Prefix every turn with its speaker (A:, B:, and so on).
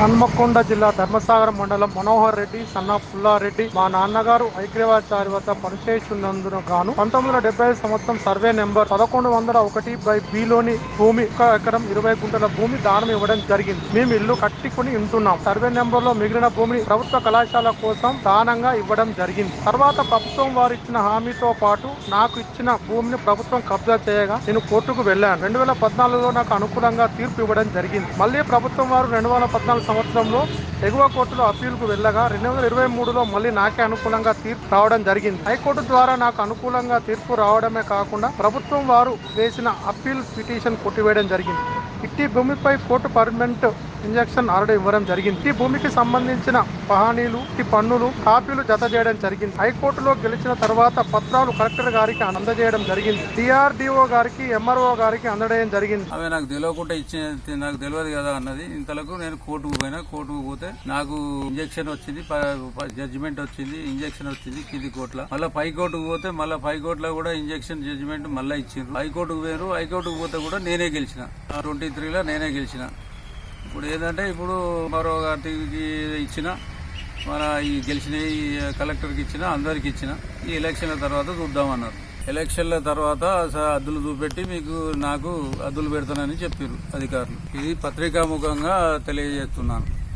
A: హన్మకొండ జిల్లా ధర్మసాగరం మండలం మనోహర్ రెడ్డి సన్న పుల్లారెడ్డి మా నాన్నగారు ఐగ్రేవాచారి వద్ద పనిచేస్తున్నందున గాను పంతొమ్మిది వందల డెబ్బై సంవత్సరం సర్వే నెంబర్ పదకొండు వందల ఒకటి బై బిలోని భూమి ఒక ఎకరం ఇరవై గుంటల భూమి దానం ఇవ్వడం జరిగింది. మేము ఇల్లు కట్టుకుని ఉంటున్నాం. సర్వే నెంబర్లో మిగిలిన భూమిని ప్రభుత్వ కళాశాల కోసం దానంగా ఇవ్వడం జరిగింది. తర్వాత ప్రభుత్వం వారు ఇచ్చిన హామీతో పాటు నాకు ఇచ్చిన భూమిని ప్రభుత్వం కబ్జా చేయగా నేను కోర్టుకు వెళ్ళాను. రెండు వేల పద్నాలుగులో నాకు అనుకూలంగా తీర్పు ఇవ్వడం జరిగింది. మళ్ళీ ప్రభుత్వం వారు రెండు వేల పద్నాలుగు సంవత్సరంలో ఎగువ కోర్టులో అప్పీల్కు వెళ్ళగా రెండు వేల ఇరవై మూడులో మళ్ళీ నాకే అనుకూలంగా తీర్పు రావడం జరిగింది. హైకోర్టు ద్వారా నాకు అనుకూలంగా తీర్పు రావడమే కాకుండా ప్రభుత్వం వారు వేసిన అప్పీల్ పిటిషన్ కొట్టివేయడం జరిగింది. ఇట్టి భూమిపై కోర్టు పర్మనెంట్ ఇంజక్షన్ ఆర్డర్ ఇవ్వడం జరిగింది. ఈ భూమికి సంబంధించిన పహానీలు ఈ పన్నులు కాపీలు జత చేయడం జరిగింది. హైకోర్టులో గెలిచిన తర్వాత పత్రాలు కలెక్టర్ గారికి అందజేయడం జరిగింది. డిఆర్డిఓ గారికి ఎంఆర్ఓ గారికి అందజేయడం జరిగింది.
B: అవి నాకు తెలియకుండా ఇచ్చిన నాకు తెలియదు కదా అన్నది. ఇంతలకు నేను కోర్టుకు పోయినా కోర్టుకు పోతే నాకు ఇంజక్షన్ వచ్చింది జడ్జిమెంట్ వచ్చింది ఇంజక్షన్ వచ్చింది కింది కోట్ల మళ్ళీ పై కోర్టుకు పోతే మళ్ళీ పై కోర్టులో కూడా ఇంజక్షన్ జడ్జిమెంట్ మళ్ళీ ఇచ్చిండ్రు. హైకోర్టుకు పోయారు హైకోర్టుకు పోతే కూడా నేనే గెలిచిన. ట్వంటీ త్రీలో నేనే గెలిచిన. ఇప్పుడు ఏంటంటే ఇప్పుడు మరో గారికి ఇచ్చిన మన ఈ గెలిచిన ఈ కలెక్టర్కి ఇచ్చిన అందరికి ఇచ్చిన ఈ ఎలక్షన్ల తర్వాత చూద్దామన్నారు. ఎలక్షన్ల తర్వాత స- అద్దులు చూపెట్టి మీకు నాకు అద్దులు పెడతానని చెప్పారు అధికారులు. ఇది పత్రికాముఖంగా తెలియజేస్తున్నాను.